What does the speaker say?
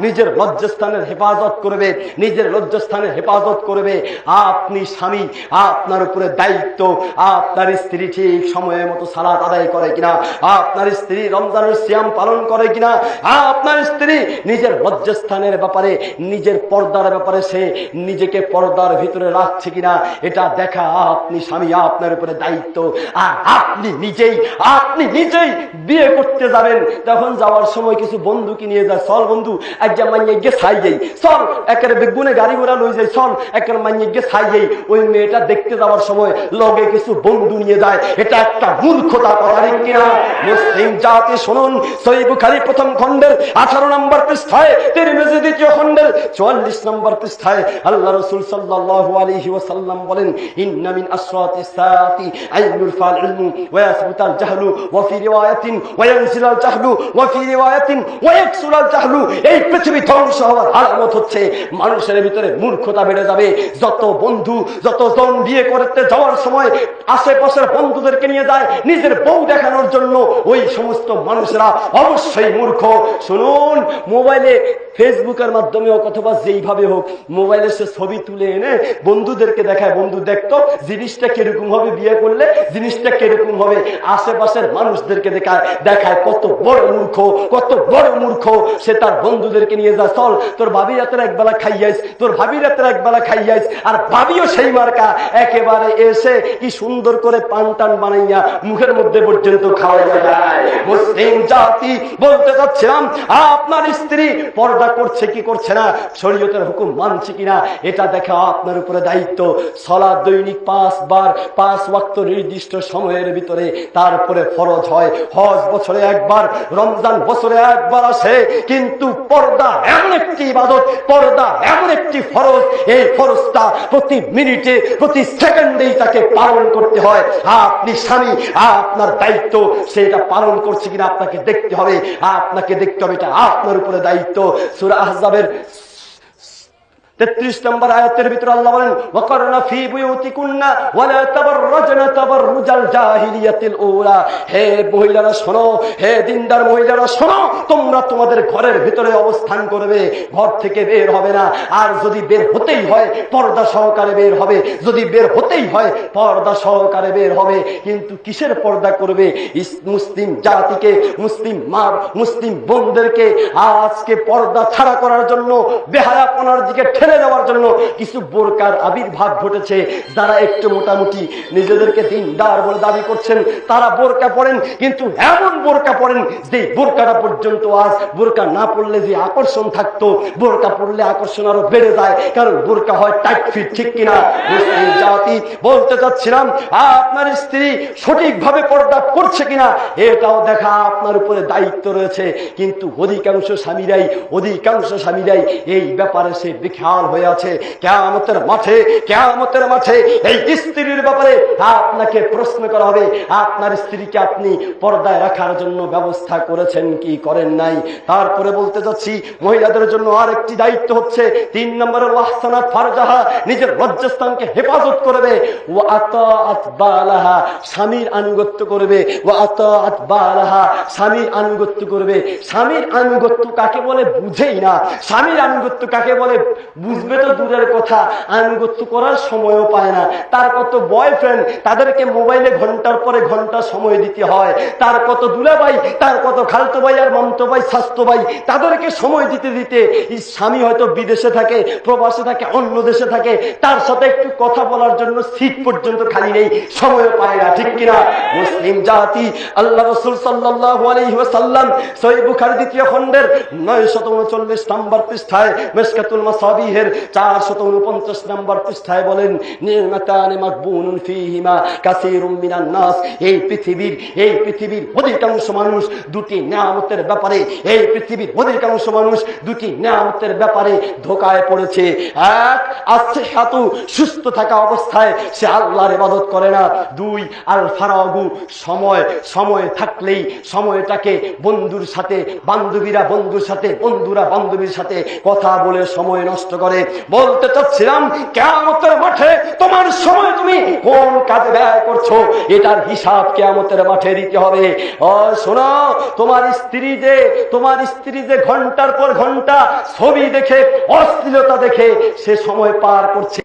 নিজের লজ্জাস্থানের হেফাজত করবে, নিজের লজ্জাস্থানের হেফাজত করবে। আপনি স্বামী, আপনার উপরে দায়িত্ব, আপনার স্ত্রী ঠিক সময়ের মতো সালাত আদায় করে কিনা? আপনার স্ত্রী রমজানের সিয়াম পালন করে কিনা? আপনার স্ত্রী নিজের লজ্জাস্থানের ব্যাপারে, নিজের পর্দার ব্যাপারে সে নিজেকে পর্দার ভিতরে রাখছে কিনা? এটা দেখা আপনি স্বামী, আপনার উপরে দায়িত্ব। আর আপনি নিজেই আপনি নিজেই বিয়ে করতে যাবেন। তখন যাওয়ার সময় কিছু বন্ধুকে নিয়ে যায়। চল বন্ধু আজ্ঞা মাইয়ে গিয়ে ছাই যাই। চল একের বেগুনে গাড়ি ঘোড়া লই যাই চল একের মাইয়ে গিয়ে ছাই যাই। ওই মেয়েটা দেখতে যাওয়ার সময় লগে কিছু বন্ধু নিয়ে যায়। এটা একটা মূর্খতা কথা কিনা? মুসলিম জাতি, শুনুন, সই বুখারি প্রথম খণ্ডের আঠারো নম্বর পৃষ্ঠায়, তিরমিজি দ্বিতীয় খণ্ডের চুয়াল্লিশ নম্বর পৃষ্ঠায় আল্লাহ রসুল সাল্লাল্লাহু আলাইহি ওয়াসাল্লাম বলেন, ইন্না মিন আসরাতি সাআতি আইনুল ফাল ইলমু ওয়া ইয়াসবুতাল জাহলু ওয়া ফি রিওয়ায়াতিন ওয়া ইয়ানজিলাল জাহলু ওয়া ফি রিওয়ায়াতিন ওয়া ইয়াকসুরাল জাহলু। এই পৃথিবী ধ্বংস হওয়ার আলামত হচ্ছে, মানুষের ভিতরে মূর্খতা বেড়ে যাবে। যত বন্ধু, যত জন বিয়ে করতে যাওয়ার সময় আশেপাশের বন্ধুদেরকে নিয়ে যায়, নিজের বউ দেখানোর জন্য ওই সমস্ত মানুষরা অবশ্যই মূর্খ। শুনুন, মোবাইলে, ফেসবুকের মাধ্যমে হোক অথবা যেইভাবে হোক, মোবাইলে সে ছবি তুলে এনে বন্ধুদেরকে দেখায়, বন্ধু দেখতো জিনিসটা কীরকম হবে বিয়ে করলে, জিনিসটা কীরকম হবে? আশেপাশের মানুষদেরকে দেখায় দেখায় কত বড় মূর্খ, কত বড় মূর্খ সে তার বন্ধুদেরকে নিয়ে যায় চল, তোর ভাবি রাতের একবেলা খাইয়াইস, তোর ভাবি রাতের একবেলা খাইয়াইস, আর ভাবিও সেই মার্কা, একেবারে এসে কি সুন্দর করে পান টান বানাইয়া মুখের মধ্যে পর্যন্ত খাওয়া যায়। মুসলিম জাতি, বলতে চাচ্ছিলাম, আপনার স্ত্রী পর্দা করছে কি করছে না, শরীয়তের হুকুম মানছে কিনা, এটা দেখা আপনার উপরে দায়িত্ব। সলা দৈনিক পাঁচ বার, পাঁচ ওয়াক্ত নির্দিষ্ট সময়ের ভিতরে তারপরে ফরজ হয়। হজ বছরে একবার, রমজান বছরে একবার আসে, কিন্তু পর্দা, এমন একটি ইবাদত, পর্দা, এমন একটি ফরজ। এই ফরজটা প্রতি মিনিটে, প্রতি সেকেন্ডেই তাকে পালন করতে হয়। আপনি স্বামী, আপনার দায়িত্ব, সেটা পালন করছে কিনা আপনাকে দেখতে হবে। আপনাকে দেখতে হবে এটা আপনার উপরে দায়িত্ব। সুরা আহজাবের তেত্রিশ নম্বর আয়াতের ভিতরে আল্লাহ বলেন, ওয়াকারনা ফি বুয়ুতিকুন্না ওয়ালা তাবাররাজনা তাবাররুজাল জাহিলিয়াতিল উলা। হে মহিলারা শোনো, হে দিনদার মহিলারা শোনো, তোমরা তোমাদের ঘরের ভিতরে অবস্থান করবে, ঘর থেকে বের হবে না। আর যদি বের হতেই হয়, পর্দা সহকারে বের হবে। যদি বের হতেই হয়, পর্দা সহকারে বের হবে। কিন্তু কিসের পর্দা করবে? মুসলিম জাতিকে, মুসলিম মা, মুসলিম বোনদেরকে আজকে পর্দা ছাড়া করার জন্য বেহায়াপনার দিকে ঠেলে দেওয়ার জন্য কিছু বোরকার আবির্ভাব ঘটেছে। যারা একটু মোটামুটি নিজেদেরকে দিনদার বলে দাবি করছেন, তারা বোরকা পড়েন কিন্তু এমন বোরকা পড়েন যে বোরকাটা পর্যন্ত আজ বোরকা না পড়লে যে আকর্ষণ থাকতো, বোরকা পড়লে আকর্ষণ আরও বেড়ে যায়, কারণ বোরকা হয় টাইট ফিট ঠিক কিনা? জাতি, বলতে চাচ্ছিলাম, আপনার স্ত্রী সঠিকভাবে পর্দা করছে কিনা, এটাও দেখা আপনার উপরে দায়িত্ব রয়েছে। কিন্তু অধিকাংশ স্বামীরাই অধিকাংশ স্বামীরাই এই ব্যাপারে সে বিখ্যাত হয়ে আছে কেয়ামতের মাঠে কেয়ামতের মাঠে এই স্ত্রীর ব্যাপারে আপনাকে প্রশ্ন করা হবে, আপনার স্ত্রীকে আপনি পর্দায় রাখার জন্য ব্যবস্থা করেছেন কি করেন নাই? তারপরে বলতে যাচ্ছি, মহিলাদের জন্য আর একটি দায়িত্ব হচ্ছে, তিন নম্বরের ওয়াহসানাত ফারজাহা নিজের লজ্জাস্থানকে হেফাজত করবে ও আতাআত বালাহা, স্বামীর আনুগত্য করবে ও আতাআত বালাহা, স্বামীর আনুগত্য করবে। স্বামীর আনুগত্য কাকে বলে? বুঝেই না। স্বামীর আনুগত্য কাকে বলে? বুঝবে তো দূরের কথা। আনুগত্য করার সময়ও পায় না। তার কত বয়ফ্রেন্ড তাদেরকে মোবাইলে ঘণ্টার পরে ঘণ্টা সময় দিতে হয়। তার কত দুলাভাই, তার কত খালতো ভাই আর মমতো ভাই, স্বাস্থ্য ভাই, তাদেরকে সময় দিতে দিতে স্বামী হয়তো বিদেশে থাকে, প্রবাসে থাকে, অন্য দেশে থাকে। তার সাথে একটু কথা বলার জন্য সিট পর্যন্ত খালি নেই সময় পায় না, ঠিক কিনা? মুসলিম জাতি, আল্লাহ রসুল সাল্লাহ সহি বুখারি দ্বিতীয় খণ্ডের নয় শত উনচল্লিশ নম্বর পৃষ্ঠায় মেসকাতুল মাসাবিহের চার শত উনপঞ্চাশ নম্বর পৃষ্ঠায় বলেন এই পৃথিবীর এই পৃথিবীর অধিকাংশ মানুষ দুটি নিয়ামতের ব্যাপারে, এই পৃথিবীর অধিকাংশ মানুষ দুটি নিয়ামতের ব্যাপারে ধোকায় পড়েছে। এক হাতু সুস্থ থাকা অবস্থায় সে আল্লাহর ইবাদত করে না। দুই ফারাগু, সময় সময় থাকলেই সময়টাকে বন্ধুর সাথে, বান্ধবীরা বন্ধুর সাথে, বন্ধুরা বান্ধবীর সাথে কথা বলে সময় নষ্ট করে, বলতে চাচ্ছিলাম, কেয়ামতের মাঠে তোমার সময় তুমি কোন কাজে ব্যয় করছ? এটার হিসাব কেয়ামতের মাঠে দিতে হবে। ও, শোনো, তোমার স্ত্রী যে, তোমার স্ত্রী যে ঘণ্টার পর ঘণ্টা ছবি দেখে, অশ্লীলতা দেখে সে সময় পার করছে।